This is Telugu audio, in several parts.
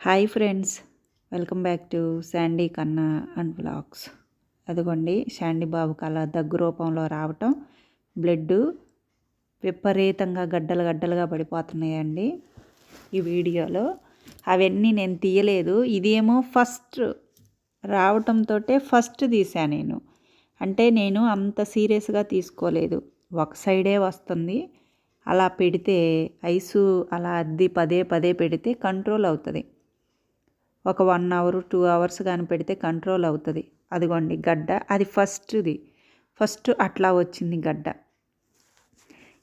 Hi friends welcome back to Sandy Kanna and vlogs అదిగోండి శాండీ బాబుకి అలా దగ్గు రూపంలో రావటం. బ్లడ్ విపరీతంగా గడ్డలు గడ్డలుగా పడిపోతున్నాయండి ఈ వీడియోలో. అవన్నీ నేను తీయలేదు. ఇదేమో ఫస్ట్ రావటంతో ఫస్ట్ తీసా నేను. అంటే నేను అంత సీరియస్గా తీసుకోలేదు. ఒక సైడే వస్తుంది. అలా పెడితే ఐసు అలా అద్ది పదే పదే పెడితే కంట్రోల్ అవుతుంది. ఒక వన్ అవర్ టూ అవర్స్ కానీ పెడితే కంట్రోల్ అవుతుంది. అదిగోండి గడ్డ. అది ఫస్ట్ది. ఫస్ట్ అట్లా వచ్చింది గడ్డ.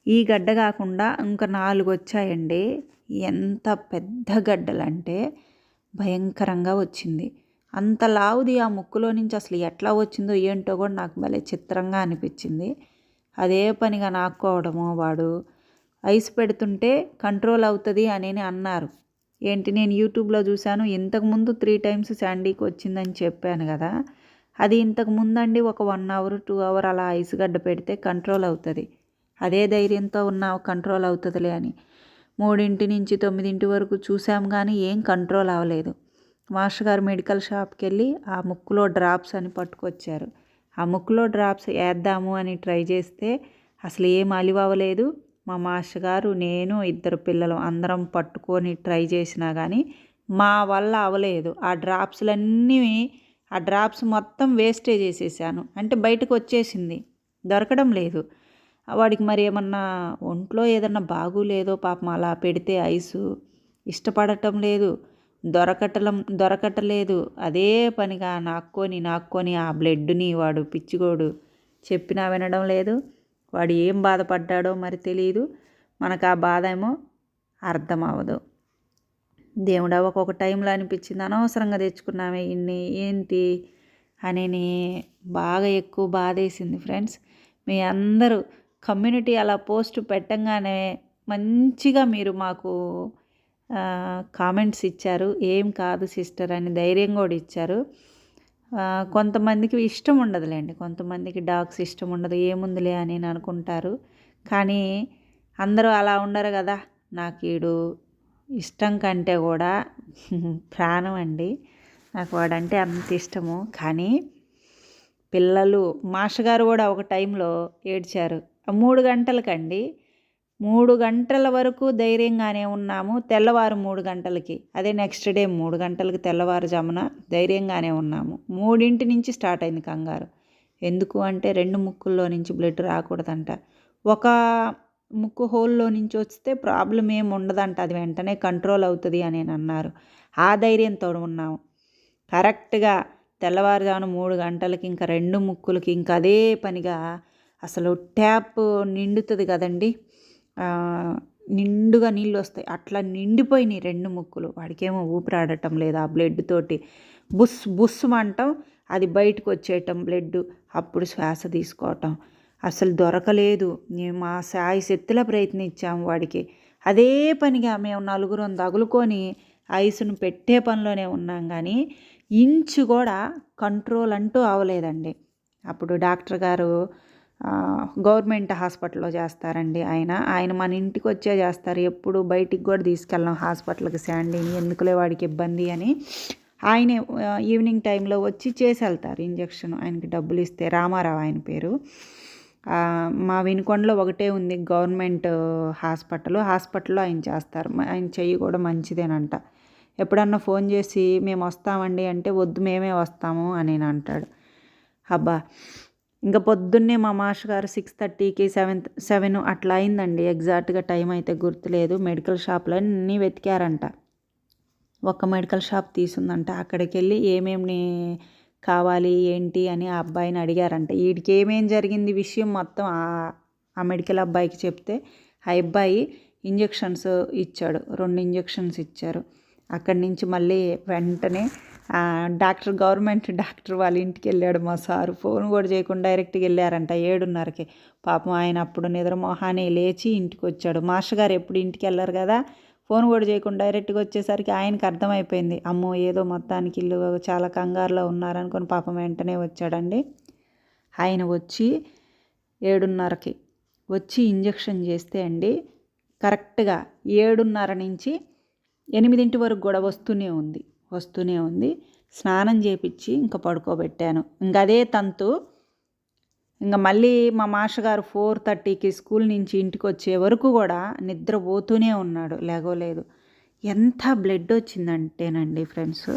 ఈ గడ్డ కాకుండా ఇంకా నాలుగు వచ్చాయండి ఎంత పెద్ద గడ్డలంటే భయంకరంగా వచ్చింది. అంత లావుది ఆ ముక్కులో నుంచి అసలు ఎట్లా వచ్చిందో ఏంటో కూడా నాకు భలే చిత్రంగా అనిపించింది. అదే పనిగా నాక్కోవడము వాడు. ఐస్ పెడుతుంటే కంట్రోల్ అవుతుంది అని అన్నారు. ఏంటి నేను యూట్యూబ్లో చూశాను ఇంతకుముందు త్రీ టైమ్స్ శాండీకి వచ్చిందని చెప్పాను కదా. అది ఇంతకు ముందండి ఒక వన్ అవర్ టూ అవర్ అలా ఐస్ గడ్డ పెడితే కంట్రోల్ అవుతుంది. అదే ధైర్యంతో ఉన్న కంట్రోల్ అవుతుందిలే అని. మూడింటి నుంచి తొమ్మిదింటి వరకు చూసాం కానీ ఏం కంట్రోల్ అవ్వలేదు మాస్టర్ గారు మెడికల్ షాప్కి వెళ్ళి ఆ ముక్కులో డ్రాప్స్ అని పట్టుకొచ్చారు. ఆ ముక్కులో డ్రాప్స్ వేద్దాము అని ట్రై చేస్తే అసలు ఏం అలివవ్వలేదు. మా మాస్టర్ గారు నేను ఇద్దరు పిల్లలు అందరం పట్టుకొని ట్రై చేసినా కానీ మా వల్ల అవ్వలేదు. ఆ డ్రాప్స్లన్నీ ఆ డ్రాప్స్ మొత్తం వేస్టే చేసేసాను. అంటే బయటకు వచ్చేసింది. దొరకడం లేదు. వాడికి మరి ఏమన్నా ఒంట్లో ఏదన్నా బాగులేదో పాపం అలా పెడితే ఐసు. ఇష్టపడటం లేదు. దొరకటలం దొరకటలేదు. అదే పనిగా నాక్కొని నాక్కొని ఆ బ్లడ్ని వాడు పిచ్చిగోడు. చెప్పినా వినడం లేదు. వాడు ఏం బాధపడ్డాడో మరి తెలియదు మనకు ఆ బాధ ఏమో అర్థం అవ్వదు దేవుడా ఒక్కొక్క టైంలో అనిపించింది. అనవసరంగా తెచ్చుకున్నామే ఇన్ని ఏంటి అని బాగా ఎక్కువ బాధేసింది ఫ్రెండ్స్. మీ అందరూ కమ్యూనిటీ అలా పోస్ట్ పెట్టంగానే మంచిగా మీరు మాకు కామెంట్స్ ఇచ్చారు. ఏం కాదు సిస్టర్ అని ధైర్యం కూడా ఇచ్చారు. కొంతమందికి ఇష్టం ఉండదులేండి. కొంతమందికి డాగ్స్ ఇష్టం ఉండదు. ఏముందిలే అని అనుకుంటారు. కానీ అందరూ అలా ఉండరు కదా. నాకు ఈడు ఇష్టం కంటే కూడా ప్రాణం అండి. నాకు వాడంటే అంత ఇష్టము. కానీ పిల్లలు మాస్టర్ కూడా ఒక టైంలో ఏడ్చారు. మూడు గంటలకండి. మూడు గంటల వరకు ధైర్యంగానే ఉన్నాము. తెల్లవారు మూడు గంటలకి. అదే నెక్స్ట్ డే మూడు గంటలకి తెల్లవారుజామున ధైర్యంగానే ఉన్నాము. మూడింటి నుంచి స్టార్ట్ అయింది కంగారు. ఎందుకు అంటే రెండు ముక్కుల్లో నుంచి బ్లడ్ రాకూడదంట. ఒక ముక్కు హోల్లో నుంచి వస్తే ప్రాబ్లం ఏం ఉండదంట. అది వెంటనే కంట్రోల్ అవుతుంది అని అన్నారు. ఆ ధైర్యంతో ఉన్నాము. కరెక్ట్గా తెల్లవారుజామున మూడు గంటలకి ఇంకా రెండు ముక్కులకి ఇంకా అదే పనిగా అసలు ట్యాప్ నిండుతుంది కదండి. నిండుగా నీళ్ళు వస్తాయి. అట్లా నిండిపోయినాయి రెండు ముక్కులు. వాడికేమో ఊపిరాడటం లేదు ఆ బ్లడ్ తోటి. బుస్ బుస్ అంటాం. అది బయటకు వచ్చేయటం బ్లడ్ అప్పుడు శ్వాస తీసుకోవటం. అసలు దొరకలేదు. మేము మా సాయి శక్తిలో ప్రయత్నించాము వాడికి. అదే పనిగా మేము నలుగురం తగులుకొని ఐసును పెట్టే పనిలోనే ఉన్నాం కానీ ఇంచు కూడా కంట్రోల్ అంటూ అవలేదండి. అప్పుడు డాక్టర్ గారు గవర్నమెంట్ హాస్పిటల్లో చేస్తారండి ఆయన. ఆయన మన ఇంటికి వచ్చే చేస్తారు. ఎప్పుడు బయటికి కూడా తీసుకెళ్ళాం హాస్పిటల్కి శాండీని. ఎందుకులే వాడికి ఇబ్బంది అని. ఆయనే ఈవినింగ్ టైంలో వచ్చి చేసి వెళ్తారు ఇంజక్షన్. ఆయనకి డబ్బులు ఇస్తే రామారావు ఆయన పేరు. మా వినుకొండలో ఒకటే ఉంది గవర్నమెంట్ హాస్పిటల్. హాస్పిటల్లో ఆయన చేస్తారు. ఆయన చెయ్యి కూడా మంచిదేనంట. ఎప్పుడన్నా ఫోన్ చేసి మేము వస్తామండి అంటే వద్దు మేమే వస్తాము అని అంటాడు. అబ్బా ఇంకా పొద్దున్నే మా మాస్టర్ గారు సిక్స్ థర్టీకి సెవెన్ సెవెన్ అట్లా అయిందండి. ఎగ్జాక్ట్గా టైం అయితే గుర్తులేదు. మెడికల్ షాప్లో అన్నీ వెతికారంట. ఒక మెడికల్ షాప్ తీసుందంట. అక్కడికి వెళ్ళి ఏమేమి కావాలి ఏంటి అని ఆ అబ్బాయిని అడిగారంట. వీడికి ఏమేం జరిగింది విషయం మొత్తం ఆ మెడికల్ అబ్బాయికి చెప్తే ఆ అబ్బాయి ఇంజెక్షన్స్ ఇచ్చాడు. రెండు ఇంజెక్షన్స్ ఇచ్చారు. అక్కడి నుంచి మళ్ళీ వెంటనే డాక్టర్ గవర్నమెంట్ డాక్టర్ వాళ్ళ ఇంటికి వెళ్ళాడు మా సారు. ఫోన్ కూడా చేయకుండా డైరెక్ట్గా వెళ్ళారంట ఏడున్నరకి. పాపం ఆయన అప్పుడు నిద్రమోహాన్ని లేచి ఇంటికి వచ్చాడు. మాస్టర్ గారు ఎప్పుడు ఇంటికి వెళ్ళారు కదా? ఫోన్ కూడా చేయకుండా డైరెక్ట్గా వచ్చేసరికి ఆయనకి అర్థమైపోయింది. అమ్మో ఏదో మొత్తానికి ఇల్లు చాలా కంగారులో ఉన్నారనుకొని పాపం వెంటనే వచ్చాడండి. ఆయన వచ్చి ఏడున్నరకి. వచ్చి ఇంజక్షన్ చేస్తే అండి కరెక్ట్గా ఏడున్నర నుంచి ఎనిమిదింటి వరకు కూడా వస్తూనే ఉంది. వస్తూనే ఉంది. స్నానం చేపించి ఇంకా పడుకోబెట్టాను. ఇంక అదే తంతు ఇంకా మళ్ళీ మా మాస్టర్ ఫోర్ థర్టీకి స్కూల్ నుంచి ఇంటికి వచ్చే వరకు కూడా నిద్రపోతూనే ఉన్నాడు లేగోలేదు. ఎంత బ్లడ్ వచ్చిందంటేనండి ఫ్రెండ్స్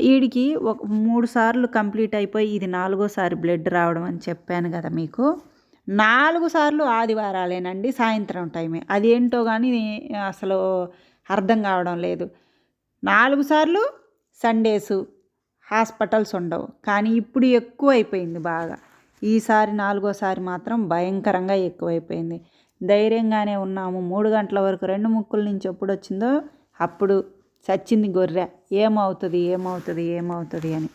వీడికి ఒక మూడు సార్లు కంప్లీట్ అయిపోయి ఇది నాలుగోసారి బ్లడ్ రావడం అని చెప్పాను కదా మీకు. నాలుగు సార్లు ఆదివారాలేనండి సాయంత్రం టైమే. అదేంటో కానీ అసలు అర్థం కావడం లేదు. నాలుగు సార్లు సండేసు హాస్పిటల్స్ ఉండవు. కానీ ఇప్పుడు ఎక్కువైపోయింది బాగా. ఈసారి నాలుగోసారి మాత్రం భయంకరంగా ఎక్కువైపోయింది. ధైర్యంగానే ఉన్నాము. మూడు గంటల వరకు రెండు ముక్కుల నుంచి ఎప్పుడు వచ్చిందో అప్పుడు చచ్చింది గొర్రె. ఏమవుతుంది ఏమవుతుంది ఏమవుతుంది అని.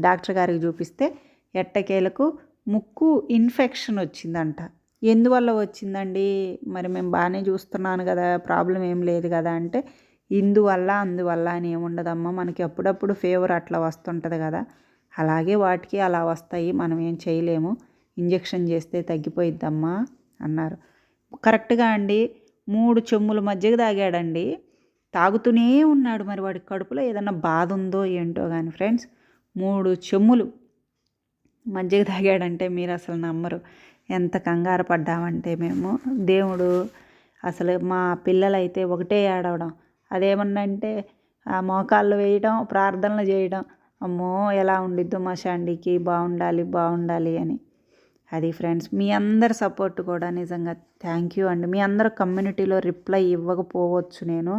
డాక్టర్ గారికి చూపిస్తే ఎట్టకేలకు ముక్కు ఇన్ఫెక్షన్ వచ్చిందంట. ఎందువల్ల వచ్చిందండి? మరి మేము బాగానే చూస్తున్నాను కదా ప్రాబ్లం ఏం లేదు కదా అంటే ఇందువల్ల అందువల్ల అని ఏముండదమ్మా. మనకి అప్పుడప్పుడు ఫీవర్ అట్లా వస్తుంటుంది కదా. అలాగే వాటికి అలా వస్తాయి. మనం ఏం చేయలేము. ఇంజెక్షన్ చేస్తే తగ్గిపోయిద్దమ్మా అన్నారు. కరెక్ట్గా అండి. మూడు చెమ్ముల మధ్యకి తాగాడండి. తాగుతూనే ఉన్నాడు మరి వాడి కడుపులో. ఏదన్నా బాధ ఉందో ఏంటో కానీ ఫ్రెండ్స్ మూడు చెమ్ములు మజ్జిగ తాగాడంటే మీరు అసలు నమ్మరు. ఎంత కంగారు పడ్డామంటే మేము. దేవుడు అసలు మా పిల్లలైతే ఒకటే ఏడవడం. అదేమన్నంటే ఆ మోకాళ్ళు వేయడం ప్రార్థనలు చేయడం అమ్మో ఎలా ఉండిద్దో మా షాండీకి బాగుండాలి బాగుండాలి అని. అది ఫ్రెండ్స్ మీ అందరి సపోర్ట్ కూడా నిజంగా థ్యాంక్ యూ అండి. మీ అందరు కమ్యూనిటీలో రిప్లై ఇవ్వకపోవచ్చు నేను.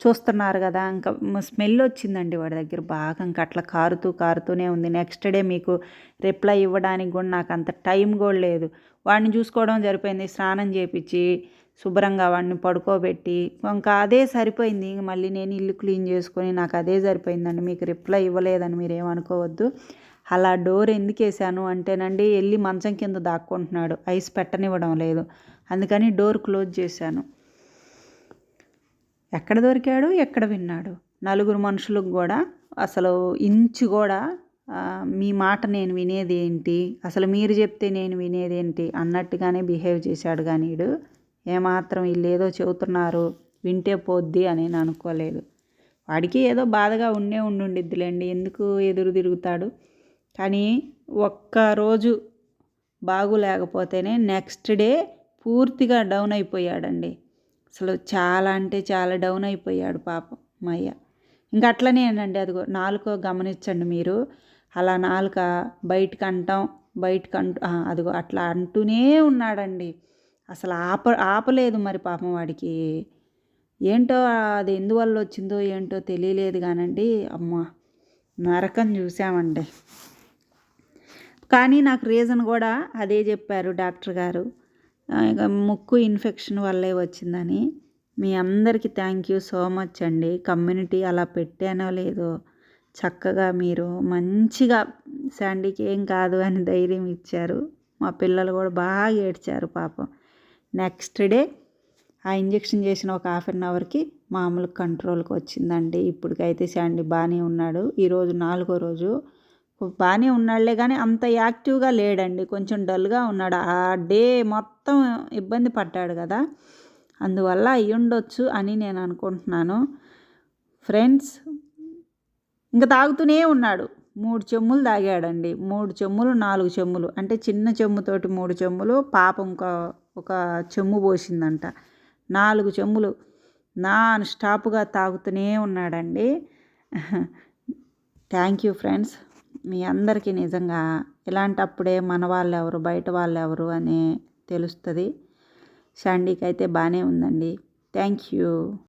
చూస్తున్నారు కదా ఇంకా స్మెల్ వచ్చిందండి వాడి దగ్గర బాగా. ఇంకా అట్లా కారుతూ కారుతూనే ఉంది. నెక్స్ట్ డే మీకు రిప్లై ఇవ్వడానికి కూడా నాకు అంత టైం కూడా లేదు. వాడిని చూసుకోవడం సరిపోయింది స్నానం చేపించి శుభ్రంగా వాడిని పడుకోబెట్టి ఇంకా అదే సరిపోయింది. ఇంక మళ్ళీ నేను ఇల్లు క్లీన్ చేసుకొని నాకు అదే సరిపోయిందండి. మీకు రిప్లై ఇవ్వలేదని మీరు ఏమనుకోవద్దు. అలా డోర్ ఎందుకు వేసాను అంటేనండి వెళ్ళి మంచం కింద దాక్కుంటున్నాడు. ఐస్ పెట్టనివ్వడం లేదు. అందుకని డోర్ క్లోజ్ చేశాను. ఎక్కడ దొరికాడు? ఎక్కడ విన్నాడు? నలుగురు మనుషులకు కూడా అసలు ఇంచు కూడా మీ మాట నేను వినేది ఏంటి? అసలు మీరు చెప్తే నేను వినేది ఏంటి? అన్నట్టుగానే బిహేవ్ చేశాడు కానీ ఏమాత్రం వీళ్ళు ఏదో చెబుతున్నారు వింటే పోద్ది అని నేను అనుకోలేదు. వాడికి ఏదో బాధగా ఉండే ఉండుండిద్దిలేండి ఎందుకు ఎదురు తిరుగుతాడు? కానీ ఒక్కరోజు బాగులేకపోతేనే నెక్స్ట్ డే పూర్తిగా డౌన్ అయిపోయాడండి. అసలు చాలా అంటే చాలా డౌన్ అయిపోయాడు పాపం మయ్య. ఇంకా అట్లనే అండి అదిగో నాలుకో గమనించండి మీరు. అలా నాలుక బయటకు అంటాం బయటకు అంటూ అదిగో అట్లా అంటూనే ఉన్నాడండి. అసలు ఆప ఆపలేదు మరి పాపం వాడికి. ఏంటో అది ఎందువల్ల వచ్చిందో ఏంటో తెలియలేదు కానండి. అమ్మ నరకం చూసామండి కానీ నాకు రీజన్ కూడా అదే చెప్పారు డాక్టర్ గారు. ముక్కు ఇన్ఫెక్షన్ వల్లే వచ్చిందని. మీ అందరికీ థ్యాంక్ యూ సో మచ్ అండి. కమ్యూనిటీ అలా పెట్టానో లేదో చక్కగా మీరు మంచిగా శాండీకి ఏం కాదు అని ధైర్యం ఇచ్చారు. మా పిల్లలు కూడా బాగా ఏడ్చారు పాపం. నెక్స్ట్ డే ఆ ఇంజెక్షన్ చేసిన ఒక హాఫ్ అన్ అవర్కి మామూలు కంట్రోల్కి వచ్చిందండి. ఇప్పటికైతే శాండీ బాగానే ఉన్నాడు. ఈరోజు నాలుగో రోజు. బాగానే ఉన్నాడులే కానీ అంత యాక్టివ్గా లేడండి. కొంచెం డల్గా ఉన్నాడు. ఆ డే మొత్తం ఇబ్బంది పడ్డాడు కదా. అందువల్ల అయ్యి ఉండొచ్చు అని నేను అనుకుంటున్నాను. ఫ్రెండ్స్ ఇంకా తాగుతూనే ఉన్నాడు. మూడు చెమ్ములు తాగాడండి. మూడు చెమ్ములు నాలుగు చెమ్ములు. అంటే చిన్న చెమ్ముతోటి మూడు చెమ్ములు పాప ఇంకో ఒక చెమ్ము పోసిందంట. నాలుగు చెమ్ములు. నాన్ స్టాప్గా తాగుతూనే ఉన్నాడండి. Thank you friends. మీ అందరికీ నిజంగా ఇలాంటప్పుడే మన వాళ్ళు ఎవరు బయట వాళ్ళు ఎవరు అని తెలుస్తుంది. షాండీకి అయితే బాగానే ఉందండి. Thank you.